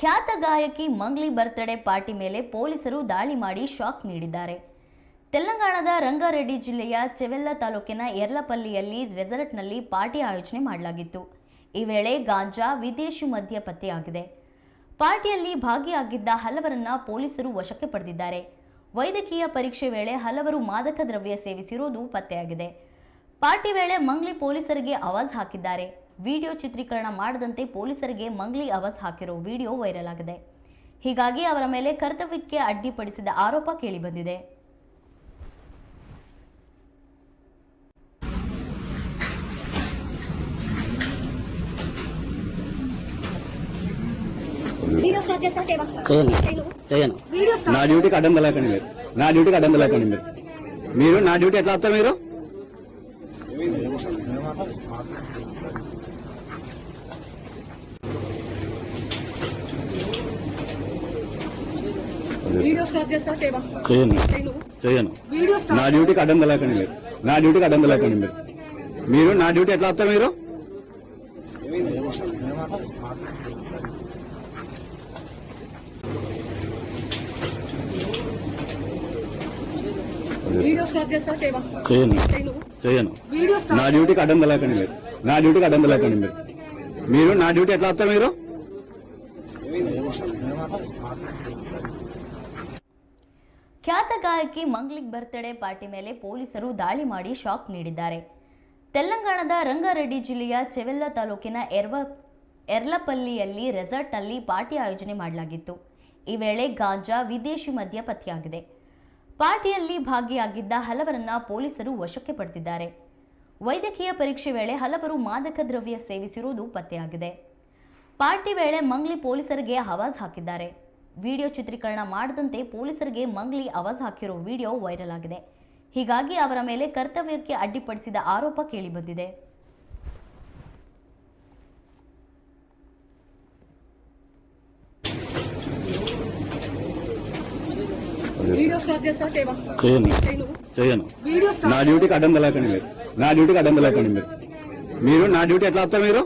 ಖ್ಯಾತ ಗಾಯಕಿ Mangli birthday party ಮೇಲೆ ಪೊಲೀಸರು ದಾಳಿ ಮಾಡಿ ಶಾಕ್ ನೀಡಿದ್ದಾರೆ. ತೆಲಂಗಾಣದ ರಂಗಾರೆಡ್ಡಿ ಜಿಲ್ಲೆಯ ಚೆವೆಲ್ಲ ತಾಲೂಕಿನ ಯರ್ಲಪಲ್ಲಿಯಲ್ಲಿ ರೆಸಾರ್ಟ್ನಲ್ಲಿ ಪಾರ್ಟಿ ಆಯೋಜನೆ ಮಾಡಲಾಗಿತ್ತು. ಈ ವೇಳೆ ಗಾಂಜಾ ವಿದೇಶಿ ಮದ್ಯ ಪತ್ತೆಯಾಗಿದೆ ಪಾರ್ಟಿಯಲ್ಲಿ ಭಾಗಿಯಾಗಿದ್ದ ಹಲವರನ್ನ ಪೊಲೀಸರು ವಶಕ್ಕೆ ಪಡೆದಿದ್ದಾರೆ. ವೈದ್ಯಕೀಯ ಪರೀಕ್ಷೆ ವೇಳೆ ಹಲವರು ಮಾದಕ ದ್ರವ್ಯ ಸೇವಿಸಿರುವುದು ಪತ್ತೆಯಾಗಿದೆ. ಪಾರ್ಟಿ ವೇಳೆ ಮಂಗ್ಲಿ ಪೊಲೀಸರಿಗೆ ಆವಾಜ್ ಹಾಕಿದ್ದಾರೆ. ವಿಡಿಯೋ ಚಿತ್ರೀಕರಣ ಮಾಡದಂತೆ ಪೊಲೀಸರಿಗೆ ಮಂಗ್ಲಿ ಆವಾಜ್ ಹಾಕಿರೋ ವಿಡಿಯೋ ವೈರಲ್ ಆಗಿದೆ ಹೀಗಾಗಿ ಅವರ ಮೇಲೆ ಕರ್ತವ್ಯಕ್ಕೆ ಅಡ್ಡಿಪಡಿಸಿದ ಆರೋಪ ಕೇಳಿಬಂದಿದೆ వీడియో స్టార్ట్ చేస్తా చేయవా చేయను చేయను చేయను వీడియో నా స్టార్ట్ డ్యూటీకి అడ్డం తలకండి మీరు నా డ్యూటీకి అడ్డం తలకండి మీరు మీరు నా డ్యూటీ ఎట్లా వస్తారు మీరు చేయను. చేయను. నా డ్యూటీకి అడ్డం తలకండి మీరు. నా డ్యూటీకి అడ్డం తలకండి మీరు. మీరు నా డ్యూటీ ఎట్లా వస్తారు మీరు? చేయను చేయను చేయను వీడియో నా స్టార్ట్ డ్యూటీకి అడ్డం తలకండి మీరు నా డ్యూటీకి అడ్డం తలకండి మీరు మీరు నా డ్యూటీ ఎట్లా వస్తారు మీరు ಖ್ಯಾತ ಗಾಯಕಿ ಮಂಗ್ಲಿಕ್ ಬರ್ತ್ಡೇ ಪಾರ್ಟಿ ಮೇಲೆ ಪೊಲೀಸರು ದಾಳಿ ಮಾಡಿ ಶಾಕ್ ನೀಡಿದ್ದಾರೆ ತೆಲಂಗಾಣದ ರಂಗಾರೆಡ್ಡಿ ಜಿಲ್ಲೆಯ ಚೆವೆಲ್ಲ ತಾಲೂಕಿನ ಎರ್ವ ಎರ್ಲಪಲ್ಲಿಯಲ್ಲಿ ರೆಸಾರ್ಟ್ನಲ್ಲಿ ಪಾರ್ಟಿ ಆಯೋಜನೆ ಮಾಡಲಾಗಿತ್ತು ಈ ವೇಳೆ ಗಾಂಜಾ ವಿದೇಶಿ ಮದ್ಯ ಪತ್ತೆಯಾಗಿದೆ ಪಾರ್ಟಿಯಲ್ಲಿ ಭಾಗಿಯಾಗಿದ್ದ ಹಲವರನ್ನ ಪೊಲೀಸರು ವಶಕ್ಕೆ ಪಡೆದಿದ್ದಾರೆ. ವೈದ್ಯಕೀಯ ಪರೀಕ್ಷೆ ವೇಳೆ ಹಲವರು ಮಾದಕ ದ್ರವ್ಯ ಸೇವಿಸಿರುವುದು ಪತ್ತೆಯಾಗಿದೆ. ಪಾರ್ಟಿ ವೇಳೆ ಮಂಗ್ಲಿ ಪೊಲೀಸರಿಗೆ ಆವಾಜ್ ಹಾಕಿದ್ದಾರೆ. ವಿಡಿಯೋ ಚಿತ್ರೀಕರಣ ಮಾಡದಂತೆ ಪೊಲೀಸರಿಗೆ ಮಂಗ್ಲಿ ಆವಾಜ್ ಹಾಕಿರೋ ವಿಡಿಯೋ ವೈರಲ್ ಆಗಿದೆ. ಹೀಗಾಗಿ ಅವರ ಮೇಲೆ ಕರ್ತವ್ಯಕ್ಕೆ ಅಡ್ಡಿಪಡಿಸಿದ ಆರೋಪ ಕೇಳಿಬಂದಿದೆ. చేయను. చేయను. నా డ్యూటీకి అడ్డం తలకండి మీరు. నా డ్యూటీకి అడ్డం తలకండి మీరు. మీరు నా డ్యూటీ ఎట్లా వస్తారు మీరు?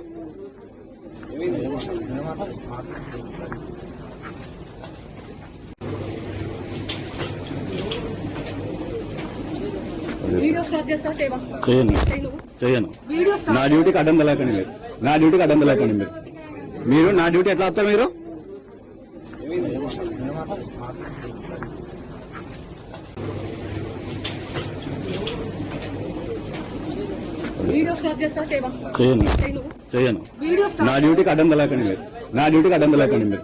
చేయను. చేయను. నా డ్యూటీకి అడ్డం తలకండి మీరు. నా డ్యూటీకి అడ్డం తలకండి మీరు. మీరు నా డ్యూటీ ఎట్లా వస్తారు మీరు? చేయను. చేయను. నా డ్యూటీకి అడ్డం తలకండి మీరు. నా డ్యూటీకి అడ్డం తలకండి మీరు.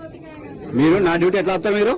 మీరు నా డ్యూటీ ఎట్లా వస్తారు మీరు?